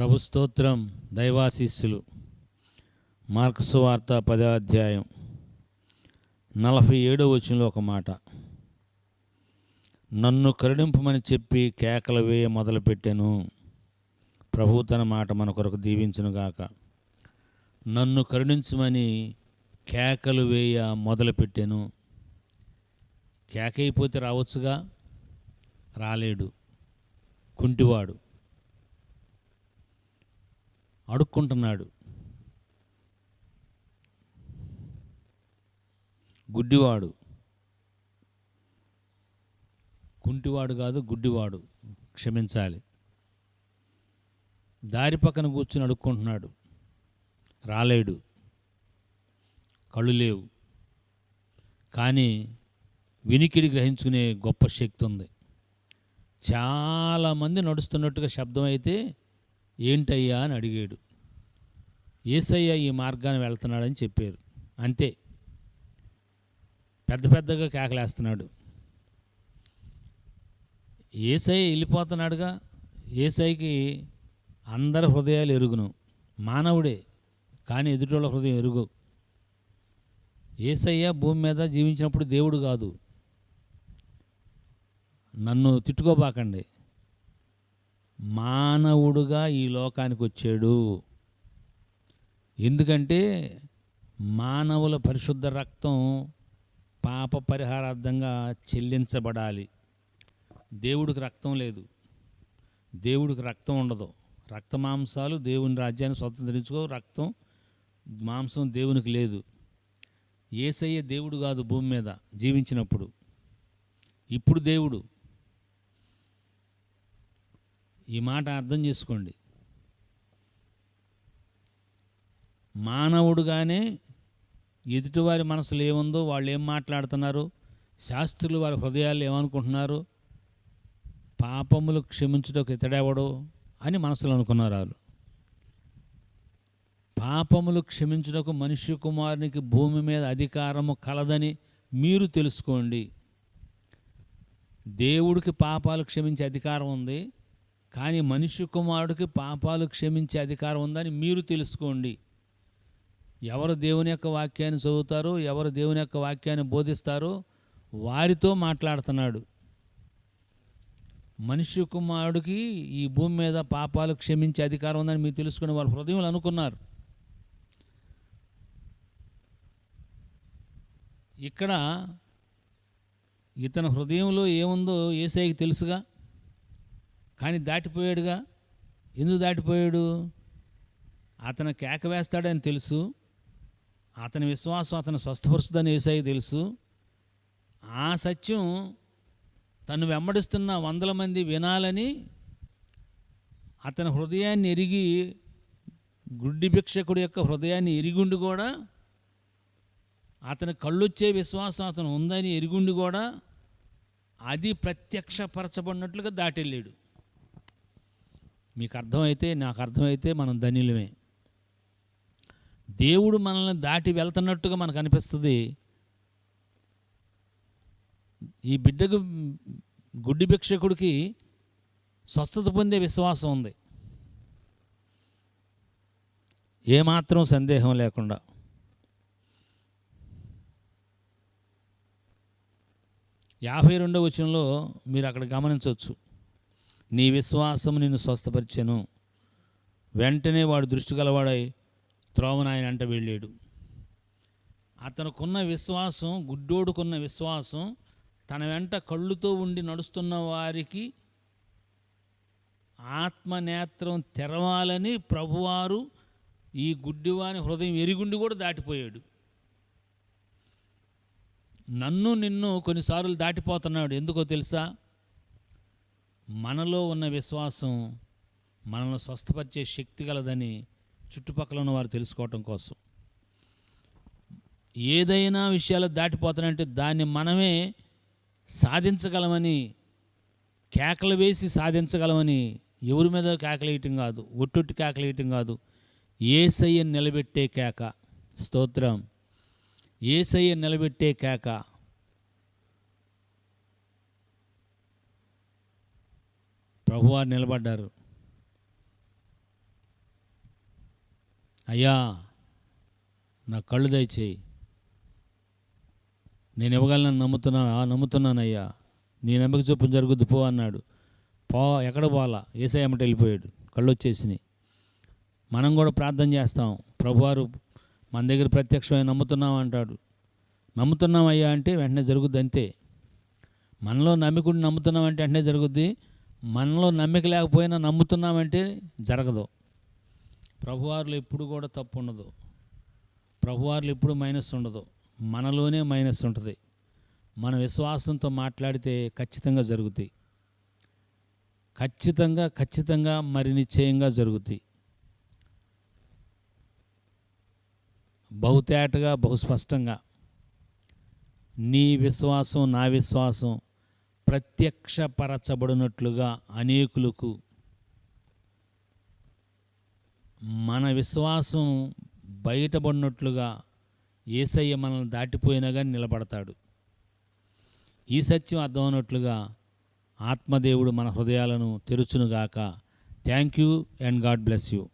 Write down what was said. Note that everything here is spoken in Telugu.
ప్రభు స్తోత్రం దైవాశీస్సులు. మార్క్సు వార్త పదో అధ్యాయం నలభై ఏడో వచనంలో ఒక మాట. నన్ను కరుణింపమని చెప్పి కేకలు వేయ మొదలుపెట్టాను. ప్రభు తన మాట మన కొరకు దీవించునుగాక నన్ను కరుణించమని కేకలు వేయ మొదలుపెట్టాను. కేకైపోతే రావచ్చుగా? రాలేడు. కుంటివాడు. అడుక్కుంటున్నాడు. గుడ్డివాడు. కుంటివాడు కాదు గుడ్డివాడు. క్షమించాలి. దారి పక్కన కూర్చుని అడుక్కుంటున్నాడు. రాలేడు. కళ్ళు లేవు. కానీ వినికిడి గ్రహించుకునే గొప్ప శక్తి ఉంది. చాలామంది నడుస్తున్నట్టుగా శబ్దం అయితే ఏంటయ్యా అని అడిగాడు. ఏసయ్య ఈ మార్గాన్ని వెళ్తున్నాడని చెప్పారు. అంతే. పెద్ద పెద్దగా కేకలేస్తున్నాడు. ఏసయ్య వెళ్ళిపోతున్నాడుగా. ఏసైకి అందరి హృదయాలు ఎరుగును. మానవుడే కానీ ఎదుటోళ్ళ హృదయం ఎరుగు. ఏసయ్య భూమి మీద జీవించినప్పుడు దేవుడు కాదు. నన్ను తిట్టుకోబాకండి. మానవుడుగా ఈ లోకానికి వచ్చాడు ఎందుకంటే మానవుల పరిశుద్ధ రక్తం పాప పరిహారార్థంగా చెల్లించబడాలి. దేవుడికి రక్తం లేదు. దేవుడికి రక్తం ఉండదు. రక్త మాంసాలు దేవుని రాజ్యాన్ని స్వతంత్రించుకో రక్తం మాంసం దేవునికి లేదు. ఏసయ్య దేవుడు కాదు భూమి మీద జీవించినప్పుడు. ఇప్పుడు దేవుడు ఈ మాట అర్థం చేసుకోండి. మానవుడుగానే ఎదుటివారి మనసులో ఏముందో వాళ్ళు ఏం మాట్లాడుతున్నారు? శాస్త్రులు వారి హృదయాలు ఏమనుకుంటున్నారు? పాపములు క్షమించుటకు ఇతడెవడు అని మనసులో అనుకున్నారు వాళ్ళు. పాపములు క్షమించుటకు మనుష్య కుమారునికి భూమి మీద అధికారము కలదని మీరు తెలుసుకోండి. దేవుడికి పాపాలు క్షమించే అధికారం ఉంది. కానీ మనిషి కుమారుడికి పాపాలు క్షమించే అధికారం ఉందని మీరు తెలుసుకోండి. ఎవరు దేవుని యొక్క వాక్యాన్ని చదువుతారో ఎవరు దేవుని యొక్క వాక్యాన్ని బోధిస్తారో వారితో మాట్లాడుతున్నాడు. మనిషి కుమారుడికి ఈ భూమి మీద పాపాలు క్షమించే అధికారం ఉందని మీరు తెలుసుకుని వాళ్ళ హృదయంలో అనుకున్నారు. ఇక్కడ ఇతని హృదయంలో ఏముందో ఏసైకి తెలుసుగా? కానీ దాటిపోయాడుగా. ఎందుకు దాటిపోయాడు? అతను కేక వేస్తాడని తెలుసు. అతని విశ్వాసం అతను స్వస్థపరుస్తుందని వేసాయి తెలుసు. ఆ సత్యం తను వెంబడిస్తున్న వందల మంది వినాలని అతని హృదయాన్ని ఎరిగి గుడ్డి భిక్షకుడి యొక్క హృదయాన్ని ఎరిగుండి కూడా అతని కళ్ళొచ్చే విశ్వాసం అతను ఉందని ఎరిగుండి కూడా అది ప్రత్యక్షపరచబడినట్లుగా దాటెళ్ళాడు. మీకు అర్థమైతే నాకు అర్థమైతే మనం ధన్యులమే. దేవుడు మనల్ని దాటి వెళ్తున్నట్టుగా మనకు అనిపిస్తుంది. ఈ బిడ్డకు గుడ్డి భిక్షకుడికి స్వస్థత పొందే విశ్వాసం ఉంది. ఏమాత్రం సందేహం లేకుండా. యాభై రెండవ వచనంలో మీరు అక్కడ గమనించవచ్చు. నీ విశ్వాసం నిన్ను స్వస్థపరిచెను. వెంటనే వాడు దృష్టి గలవాడై త్రోవన అంట వెళ్ళాడు. అతనుకున్న విశ్వాసం గుడ్డోడుకున్న విశ్వాసం తన వెంట కళ్ళుతో ఉండి నడుస్తున్న వారికి ఆత్మనేత్రం తెరవాలని ప్రభువారు ఈ గుడ్డివాని హృదయం ఎరిగుండి కూడా దాటిపోయాడు. నన్ను నిన్ను కొన్నిసార్లు దాటిపోతున్నాడు. ఎందుకో తెలుసా? మనలో ఉన్న విశ్వాసం మనల్ని స్వస్థపరిచే శక్తి గలదని చుట్టుపక్కల ఉన్న వారు తెలుసుకోవటం కోసం. ఏదైనా విషయాలు దాటిపోతానంటే దాన్ని మనమే సాధించగలమని కేకలు వేసి సాధించగలమని ఎవరి మీద కేకలేయటం కాదు ఒట్టొట్టి కేకలేయటం కాదు. ఏసయ్య నిలబెట్టే కేక. స్తోత్రం. ఏసయ్య నిలబెట్టే కేక. ప్రభువారు నిలబడ్డారు. అయ్యా నా కళ్ళు దయచేయి. నేను ఇవ్వగలను నమ్ముతున్నా నమ్ముతున్నానయ్యా. నీ నమ్మక చొప్పున జరుగుద్ది పో అన్నాడు. పో ఎక్కడ పోవాలా? ఏసై వెళ్ళిపోయాడు. కళ్ళు వచ్చేసినాయి. మనం కూడా ప్రార్థన చేస్తాం. ప్రభువారు మన దగ్గర ప్రత్యక్షమై నమ్ముతున్నాం అంటాడు. నమ్ముతున్నాం అయ్యా అంటే వెంటనే జరుగుద్ది అంతే. మనలో నమ్మికుని నమ్ముతున్నామంటే వెంటనే జరుగుద్ది. మనలో నమ్మిక లేకపోయినా నమ్ముతున్నామంటే జరగదు. ప్రభువారులు ఎప్పుడు కూడా తప్పు ఉండదు. ప్రభువారులు ఎప్పుడు మైనస్ ఉండదు. మనలోనే మైనస్ ఉంటుంది. మన విశ్వాసంతో మాట్లాడితే ఖచ్చితంగా జరుగుతాయి ఖచ్చితంగా ఖచ్చితంగా మరి నిశ్చయంగా జరుగుతాయి బహుతేటగా బహుస్పష్టంగా నీ విశ్వాసం నా విశ్వాసం ప్రత్యక్షపరచబడినట్లుగా అనేకులకు మన విశ్వాసం బయటపడినట్లుగా ఏసయ్య మనల్ని దాటిపోయినా కానీ నిలబడతాడు. ఈ సత్యం అర్థమైనట్లుగా ఆత్మదేవుడు మన హృదయాలను తెరుచునుగాక. Thank you and God bless you